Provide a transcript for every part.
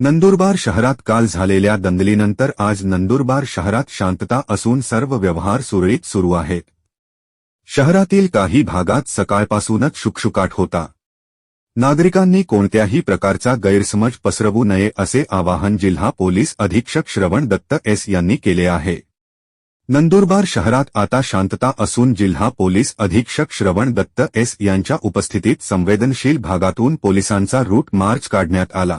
नंदुरबार शहरात काल झालेल्या दंगलीनंतर आज नंदुरबार शहरात शांतता असून सर्व व्यवहार सुरळीत सुरू आहेत. शहरातील काही भागात सकाळपासूनच शुकशुकाट होता. नागरिकांनी कोणत्याही प्रकारचा गैरसमज पसरवू नये असे आवाहन जिल्हा पोलीस अधीक्षक श्रवण दत्त एस यांनी केले आहे. नंदुरबार शहरात आता शांतता असून जिल्हा पोलीस अधीक्षक श्रवण दत्त एस यांच्या उपस्थितीत संवेदनशील भागातून पोलिसांचा रूट मार्च काढण्यात आला.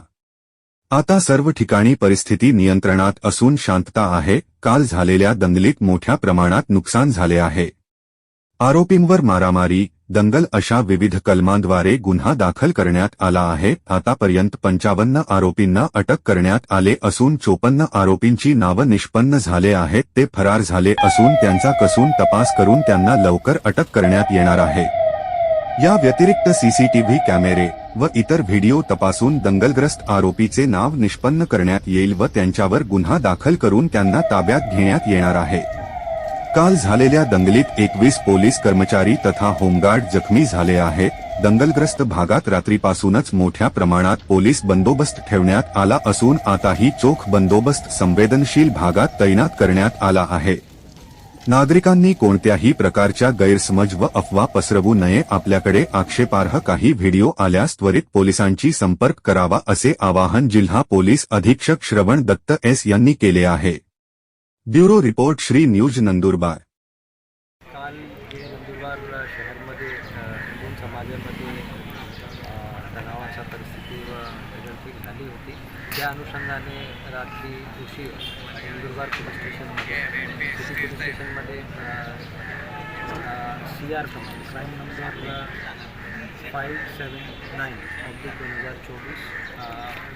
आता सर्व ठिकाणी परिस्थिती नियंत्रणात असून शांतता आहे. काल झालेल्या दंगलीत मोठ्या प्रमाणात नुकसान झाले आहे. आरोपींवर मारामारी दंगल अशा विविध कलमांद्वारे गुन्हा दाखल करण्यात आला आहे. आतापर्यंत पंचावन्न आरोपींना अटक करण्यात आले असून चोपन्न आरोपींची नावं निष्पन्न झाले आहेत. ते फरार झाले असून त्यांचा कसून तपास करून त्यांना लवकर अटक करण्यात येणार आहे. या व्यतिरिक्त सीसीटीव्ही कॅमेरे व इतर व्हिडिओ तपासून दंगलग्रस्त आरोपीचे नाव निष्पन्न करण्यात येईल व त्यांच्यावर गुन्हा दाखल करून त्यांना ताब्यात घेण्यात येणार आहे. काल झालेल्या दंगलीत एकवीस पोलीस कर्मचारी तथा होमगार्ड जखमी झाले आहेत. दंगलग्रस्त भागात रात्रीपासूनच मोठ्या प्रमाणात पोलीस बंदोबस्त ठेवण्यात आला असून आताही चोख बंदोबस्त संवेदनशील भागात तैनात करण्यात आला आहे. नागरिकांनी कोणत्याही प्रकारच्या गैरसमज व अफवा पसरवू नये आपल्याकडे आक्षेपार्ह काही व्हिडिओ आल्यास त्वरित पोलिसांची संपर्क करावा असे आवाहन जिल्हा पोलीस अधीक्षक श्रवण दत्त एस यांनी केले आहे. Bureau report Shri news Nandurbar. काल नंदुरबार शहरमध्ये समाजामध्ये तणावाच्या परिस्थिती व उघडकीक झाली होती. त्या अनुषंगाने रात्री उशीर म्हणजे नंदुरबार पोलीस स्टेशनमध्ये सिटी पोलीस स्टेशनमध्ये C R command crime number five seven nine object दोन हजार चोवीस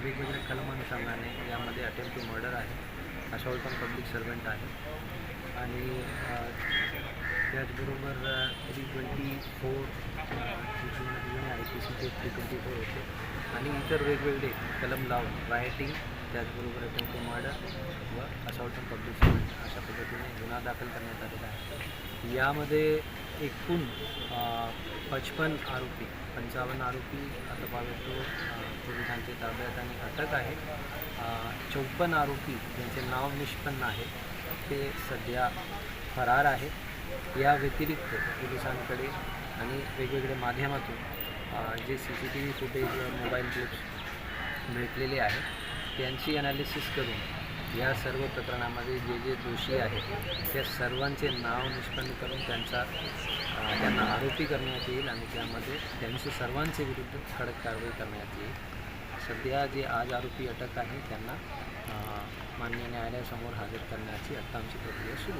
वेगवेगळ्या कलमानुषंगाने यामध्ये अटेम्प्ट टू मर्डर आहे अशावर पण पब्लिक सर्वंट आहे. आणि त्याचबरोबर three twenty four I P सीचे थ्री ट्वेंटी फोर होते. आणि इतर वेगवेगळे कलम लावून रायटिंग त्याचबरोबर अटेम्प्ट मर्डर व असॉल्ट ऑन पब्लिक अशा पद्धतीने गुन्हा दाखल करण्यात आलेला आहे. यामध्ये एकूण पचपन आरोपी पंचावन्न आरोपी आता पावेतो पोलिसांचे ताब्यात आणि अटक आहे. चौपन्न आरोपी ज्यांचे नाव निष्पन्न आहे ते सध्या फरार आहेत. या व्यतिरिक्त पोलिसांकडे आणि वेगवेगळ्या माध्यमातून जे C C T V footage mobile clips भेटलेले आहेत त्यांची ॲनालिसिस करून या सर्व प्रकरणामध्ये जे जे दोषी आहेत त्या सर्वांचे नाव निष्पन्न करून त्यांचा त्यांना आरोपी करण्यात येईल आणि त्यामध्ये त्यांचे सर्वांचे विरुद्ध कडक कारवाई करण्यात येईल. सध्या जे आज आरोपी अटक आहे त्यांना मान्य न्यायालयासमोर हजर करण्याची आत्ता आमची प्रक्रिया सुरू आहे